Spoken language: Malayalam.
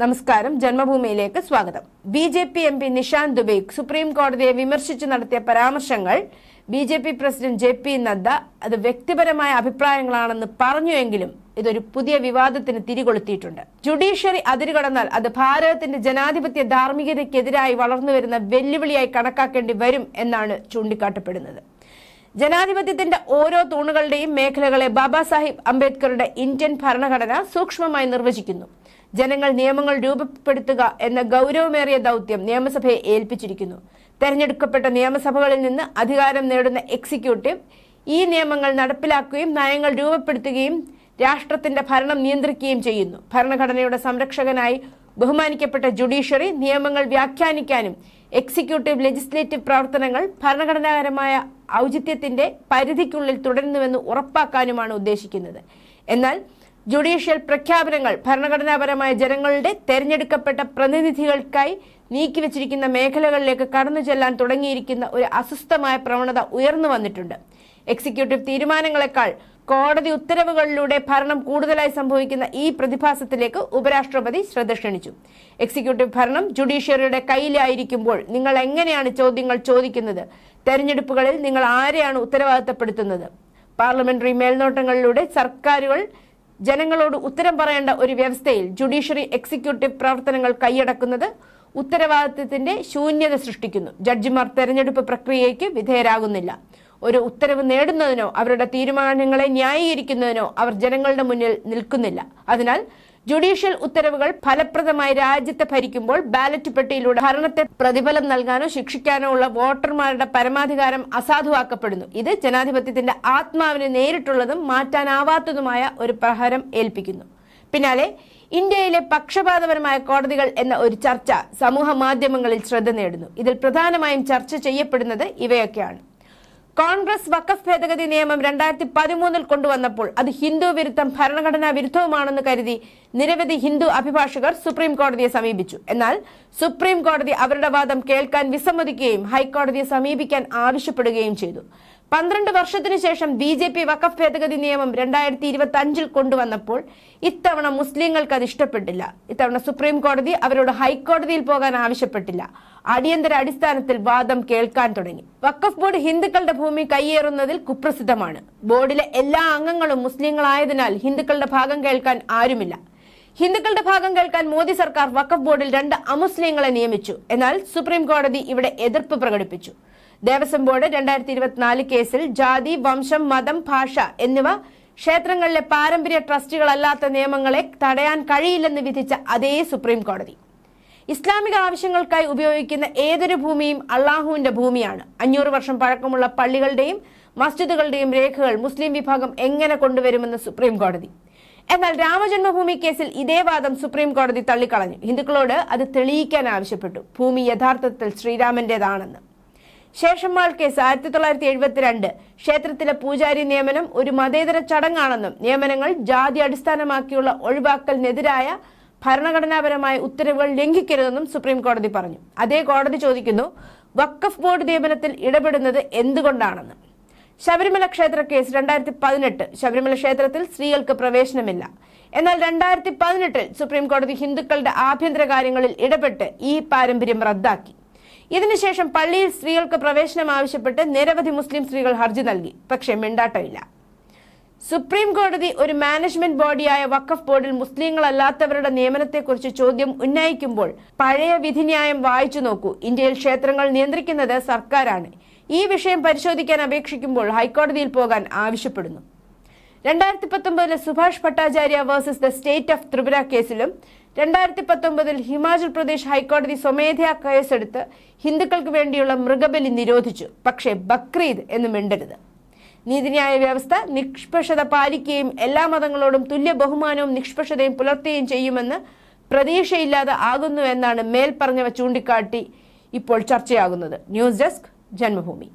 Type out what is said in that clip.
നമസ്കാരം. ജന്മഭൂമിയിലേക്ക് സ്വാഗതം. B J P M P Nishant Dubey supreme കോടതിയെ വിമർശിച്ച് നടത്തിയ പരാമർശങ്ങൾ B J P president J P Nadda അത് വ്യക്തിപരമായ അഭിപ്രായങ്ങളാണെന്ന് പറഞ്ഞുവെങ്കിലും ഇതൊരു പുതിയ വിവാദത്തിന് തിരികൊളുത്തിയിട്ടുണ്ട്. ജുഡീഷ്യറി അതിരുകടന്നാൽ അത് ഭാരതത്തിന്റെ ജനാധിപത്യ ധാർമ്മികതയ്ക്കെതിരായി വളർന്നുവരുന്ന വെല്ലുവിളിയായി കണക്കാക്കേണ്ടി വരും എന്നാണ് ചൂണ്ടിക്കാട്ടപ്പെടുന്നത്. ജനാധിപത്യത്തിന്റെ ഓരോ തൂണുകളുടെയും മേഖലകളെ ബാബാ സാഹിബ് അംബേദ്കറുടെ ഇന്ത്യൻ ഭരണഘടന സൂക്ഷ്മമായി നിർവചിക്കുന്നു. ജനങ്ങൾ നിയമങ്ങൾ രൂപപ്പെടുത്തുക എന്ന ഗൗരവമേറിയ ദൗത്യം നിയമസഭയെ ഏൽപ്പിച്ചിരിക്കുന്നു. തെരഞ്ഞെടുക്കപ്പെട്ട നിയമസഭകളിൽ നിന്ന് അധികാരം നേടുന്ന എക്സിക്യൂട്ടീവ് ഈ നിയമങ്ങൾ നടപ്പിലാക്കുകയും നയങ്ങൾ രൂപപ്പെടുത്തുകയും രാഷ്ട്രത്തിന്റെ ഭരണം നിയന്ത്രിക്കുകയും ചെയ്യുന്നു. ഭരണഘടനയുടെ സംരക്ഷകനായി ബഹുമാനിക്കപ്പെട്ട ജുഡീഷ്യറി നിയമങ്ങൾ വ്യാഖ്യാനിക്കാനും എക്സിക്യൂട്ടീവ് ലെജിസ്ലേറ്റീവ് പ്രവർത്തനങ്ങൾ ഭരണഘടനാപരമായ ഔചിത്യത്തിന്റെ പരിധിക്കുള്ളിൽ തുടരുന്നുവെന്ന് ഉറപ്പാക്കാനുമാണ് ഉദ്ദേശിക്കുന്നത്. എന്നാൽ ജുഡീഷ്യൽ പ്രഖ്യാപനങ്ങൾ ഭരണഘടനാപരമായ ജനങ്ങളുടെ തെരഞ്ഞെടുക്കപ്പെട്ട പ്രതിനിധികൾക്കായി നീക്കിവച്ചിരിക്കുന്ന മേഖലകളിലേക്ക് കടന്നു ചെല്ലാൻ തുടങ്ങിയിരിക്കുന്ന ഒരു അസ്വസ്ഥമായ പ്രവണത ഉയർന്നു വന്നിട്ടുണ്ട്. എക്സിക്യൂട്ടീവ് തീരുമാനങ്ങളെക്കാൾ കോടതി ഉത്തരവുകളിലൂടെ ഭരണം കൂടുതലായി സംഭവിക്കുന്ന ഈ പ്രതിഭാസത്തിലേക്ക് ഉപരാഷ്ട്രപതി ശ്രദ്ധ ക്ഷണിച്ചു. എക്സിക്യൂട്ടീവ് ഭരണം ജുഡീഷ്യറിയുടെ കയ്യിലായിരിക്കുമ്പോൾ നിങ്ങൾ എങ്ങനെയാണ് ചോദ്യങ്ങൾ ചോദിക്കുന്നത്? തെരഞ്ഞെടുപ്പുകളിൽ നിങ്ങൾ ആരെയാണ് ഉത്തരവാദിത്തപ്പെടുത്തുന്നത്? പാർലമെന്ററി മേൽനോട്ടങ്ങളിലൂടെ സർക്കാരുകൾ ജനങ്ങളോട് ഉത്തരം പറയേണ്ട ഒരു വ്യവസ്ഥയിൽ ജുഡീഷ്യറി എക്സിക്യൂട്ടീവ് പ്രവർത്തനങ്ങൾ കൈയടക്കുന്നത് ഉത്തരവാദിത്വത്തിന്റെ ശൂന്യത സൃഷ്ടിക്കുന്നു. ജഡ്ജിമാർ തെരഞ്ഞെടുപ്പ് പ്രക്രിയയ്ക്ക് വിധേയരാകുന്നില്ല. ഒരു ഉത്തരവ് നേടുന്നതിനോ അവരുടെ തീരുമാനങ്ങളെ ന്യായീകരിക്കുന്നതിനോ അവർ ജനങ്ങളുടെ മുന്നിൽ നിൽക്കുന്നില്ല. അതിനാൽ ജുഡീഷ്യൽ ഉത്തരവുകൾ ഫലപ്രദമായി രാജ്യത്തെ ഭരിക്കുമ്പോൾ ബാലറ്റ് പെട്ടിയിലൂടെ ഭരണത്തെ പ്രതിഫലം നൽകാനോ ശിക്ഷിക്കാനോ ഉള്ള വോട്ടർമാരുടെ പരമാധികാരം അസാധുവാക്കപ്പെടുന്നു. ഇത് ജനാധിപത്യത്തിന്റെ ആത്മാവിനെ നേരിട്ടുള്ളതും മാറ്റാനാവാത്തതുമായ ഒരു പ്രഹരം ഏൽപ്പിക്കുന്നു. പിന്നാലെ ഇന്ത്യയിലെ പക്ഷപാതപരമായ കോടതികൾ എന്ന ഒരു ചർച്ച സമൂഹ മാധ്യമങ്ങളിൽ ശ്രദ്ധ നേടുന്നു. ഇതിൽ പ്രധാനമായും ചർച്ച ചെയ്യപ്പെടുന്നത് ഇവയൊക്കെയാണ്. കോൺഗ്രസ് വഖഫ് ഭേദഗതി നിയമം രണ്ടായിരത്തി പതിമൂന്നിൽ കൊണ്ടുവന്നപ്പോൾ അത് ഹിന്ദു വിരുദ്ധം ഭരണഘടനാ വിരുദ്ധവുമാണെന്ന് കരുതി നിരവധി ഹിന്ദു അഭിഭാഷകർ സുപ്രീം കോടതിയെ സമീപിച്ചു. എന്നാൽ സുപ്രീം കോടതി അവരുടെ വാദം കേൾക്കാൻ വിസമ്മതിക്കുകയും ഹൈക്കോടതിയെ സമീപിക്കാൻ ആവശ്യപ്പെടുകയും ചെയ്തു. പന്ത്രണ്ട് വർഷത്തിനു ശേഷം ബി ജെ പി വഖഫ് ഭേദഗതി നിയമം രണ്ടായിരത്തി ഇരുപത്തി അഞ്ചിൽ കൊണ്ടുവന്നപ്പോൾ ഇത്തവണ മുസ്ലിങ്ങൾക്ക് അത് ഇഷ്ടപ്പെട്ടില്ല. ഇത്തവണ സുപ്രീം കോടതി അവരോട് ഹൈക്കോടതിയിൽ പോകാൻ ആവശ്യപ്പെട്ടില്ല. അടിയന്തര അടിസ്ഥാനത്തിൽ വാദം കേൾക്കാൻ തുടങ്ങി. വഖഫ് ബോർഡ് ഹിന്ദുക്കളുടെ ഭൂമി കയ്യേറുന്നതിൽ കുപ്രസിദ്ധമാണ്. ബോർഡിലെ എല്ലാ അംഗങ്ങളും മുസ്ലിങ്ങളായതിനാൽ ഹിന്ദുക്കളുടെ ഭാഗം കേൾക്കാൻ ആരുമില്ല. ഹിന്ദുക്കളുടെ ഭാഗം കേൾക്കാൻ മോദി സർക്കാർ വഖഫ് ബോർഡിൽ രണ്ട് അമുസ്ലിങ്ങളെ നിയമിച്ചു. എന്നാൽ സുപ്രീം കോടതി ഇവിടെ എതിർപ്പ് പ്രകടിപ്പിച്ചു. ദേവസ്വം ബോർഡ് രണ്ടായിരത്തി ഇരുപത്തിനാല് കേസിൽ ജാതി വംശം മതം ഭാഷ എന്നിവ ക്ഷേത്രങ്ങളിലെ പാരമ്പര്യ ട്രസ്റ്റുകളല്ലാത്ത നിയമങ്ങളെ തടയാൻ കഴിയില്ലെന്ന് വിധിച്ച അതേ സുപ്രീം കോടതി. ഇസ്ലാമിക ആവശ്യങ്ങൾക്കായി ഉപയോഗിക്കുന്ന ഏതൊരു ഭൂമിയും അള്ളാഹുവിന്റെ ഭൂമിയാണ്. അഞ്ഞൂറ് വർഷം പഴക്കമുള്ള പള്ളികളുടെയും മസ്ജിദുകളുടെയും രേഖകൾ മുസ്ലിം വിഭാഗം എങ്ങനെ കൊണ്ടുവരുമെന്ന് സുപ്രീം കോടതി. എന്നാൽ രാമജന്മഭൂമി കേസിൽ ഇതേ വാദം സുപ്രീം കോടതി തള്ളിക്കളഞ്ഞു. ഹിന്ദുക്കളോട് അത് തെളിയിക്കാൻ ആവശ്യപ്പെട്ടു. ഭൂമി യഥാർത്ഥത്തിൽ ശ്രീരാമന്റേതാണെന്ന്. ശേഷമ്മാൾ കേസ് ആയിരത്തി തൊള്ളായിരത്തി എഴുപത്തിരണ്ട് ക്ഷേത്രത്തിലെ പൂജാരി നിയമനം ഒരു മതേതര ചടങ്ങാണെന്നും നിയമനങ്ങൾ ജാതി അടിസ്ഥാനമാക്കിയുള്ള ഒഴിവാക്കലിനെതിരായ ഭരണഘടനാപരമായ ഉത്തരവുകൾ ലംഘിക്കരുതെന്നും സുപ്രീം കോടതി പറഞ്ഞു. അതേ കോടതി ചോദിക്കുന്നു വഖഫ് ബോർഡ് നിയമനത്തിൽ ഇടപെടുന്നത് എന്തുകൊണ്ടാണെന്ന്. ശബരിമല ക്ഷേത്ര കേസ് രണ്ടായിരത്തി പതിനെട്ട് ശബരിമല ക്ഷേത്രത്തിൽ സ്ത്രീകൾക്ക് പ്രവേശനമില്ല. എന്നാൽ രണ്ടായിരത്തി പതിനെട്ടിൽ സുപ്രീം കോടതി ഹിന്ദുക്കളുടെ ആഭ്യന്തര കാര്യങ്ങളിൽ ഇടപെട്ട് ഈ പാരമ്പര്യം റദ്ദാക്കി. ഇതിനുശേഷം പള്ളിയിൽ സ്ത്രീകൾക്ക് പ്രവേശനം ആവശ്യപ്പെട്ട് നിരവധി മുസ്ലിം സ്ത്രീകൾ ഹർജി നൽകി. പക്ഷേ മിണ്ടാട്ടമില്ല. സുപ്രീം കോടതി ഒരു മാനേജ്മെന്റ് ബോഡിയായ വഖഫ് ബോർഡിൽ മുസ്ലിങ്ങളല്ലാത്തവരുടെ നിയമനത്തെക്കുറിച്ച് ചോദ്യം ഉന്നയിക്കുമ്പോൾ പഴയ വിധിന്യായം വായിച്ചു നോക്കൂ. ഇന്ത്യയിൽ ക്ഷേത്രങ്ങൾ നിയന്ത്രിക്കുന്നത് സർക്കാരാണ്. ഈ വിഷയം പരിശോധിക്കാൻ അപേക്ഷിക്കുമ്പോൾ ഹൈക്കോടതിയിൽ പോകാൻ ആവശ്യപ്പെടുന്നു. രണ്ടായിരത്തി പത്തൊമ്പതിലെ Subhash Bhattacharya versus the state of Tripura കേസിലും രണ്ടായിരത്തി പത്തൊമ്പതിൽ ഹിമാചൽ പ്രദേശ് ഹൈക്കോടതി സ്വമേധയാ കേസെടുത്ത് ഹിന്ദുക്കൾക്ക് വേണ്ടിയുള്ള മൃഗബലി നിരോധിച്ചു. പക്ഷേ ബക്രീദ് എന്ന് മിണ്ടരുത്. നീതിന്യായ വ്യവസ്ഥ നിഷ്പക്ഷത പാലിക്കുകയും എല്ലാ മതങ്ങളോടും തുല്യ ബഹുമാനവും നിഷ്പക്ഷതയും പുലർത്തുകയും ചെയ്യുമെന്ന് പ്രതീക്ഷയില്ലാതെ ആകുന്നു എന്നാണ് മേൽപ്പറഞ്ഞവ ചൂണ്ടിക്കാട്ടി ഇപ്പോൾ ചർച്ചയാകുന്നത്. News desk Janmabhumi.